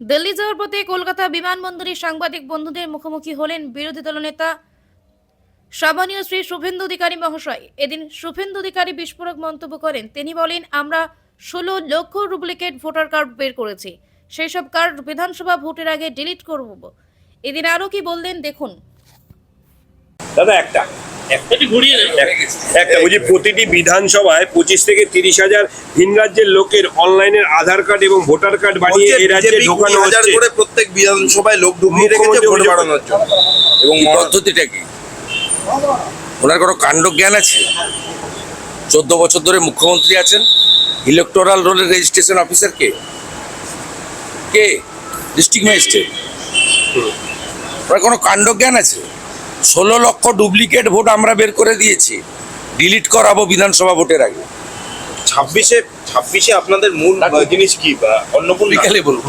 দিল্লি যাওয়ার পথে কলকাতা বিমানবন্দরে সাংবাদিক বন্ধুদের মুখোমুখি হলেন বিরোধী দলনেতা সামানীয় শ্রী শুভেন্দু অধিকারী মহাশয়। এদিন শুভেন্দু অধিকারী বিস্ফোরক মন্তব্য করেন। তিনি বলেন, আমরা ষোলো লক্ষ ডুপ্লিকেট ভোটার কার্ড বের করেছি। সেই সব কার্ড বিধানসভা ভোটের আগে ডিলিট করব। এদিন আরও কি বললেন, দেখুন। দাদা, একটা। একটু বলছি প্রতিটি বিধানসভায় পঁচিশ থেকে তিরিশ হাজার ভিন রাজ্যের লোকের অনলাইনের আধার কার্ড এবং ভোটার কার্ড বানিয়ে এই রাজ্যে ঢোকানো হচ্ছে। করে প্রত্যেক বিধানসভায় লোক ঢুকিয়ে রেখেছে ভোট বাড়ানোর জন্য। এবং পদ্ধতিটা কি? ওনার কোনো কাণ্ড জ্ঞান আছে? চোদ্দ বছর ধরে মুখ্যমন্ত্রী আছেন ইলেকটোরাল রোলের রেজিস্ট্রেশন অফিসার কে? কে? ডিস্ট্রিক্ট ম্যাজিস্ট্রেট ওনার কোনো কাণ্ড জ্ঞান আছে? ষোলো লক্ষ ডুপ্লিকেট ভোট আমরা বের করে দিয়েছি। ডিলিট করাবো বিধানসভা ভোটের আগে। ছাব্বিশে ছাব্বিশে আপনাদের মূল জিনিস কি? বা অন্নপূর্ণা? বিকালে বলব।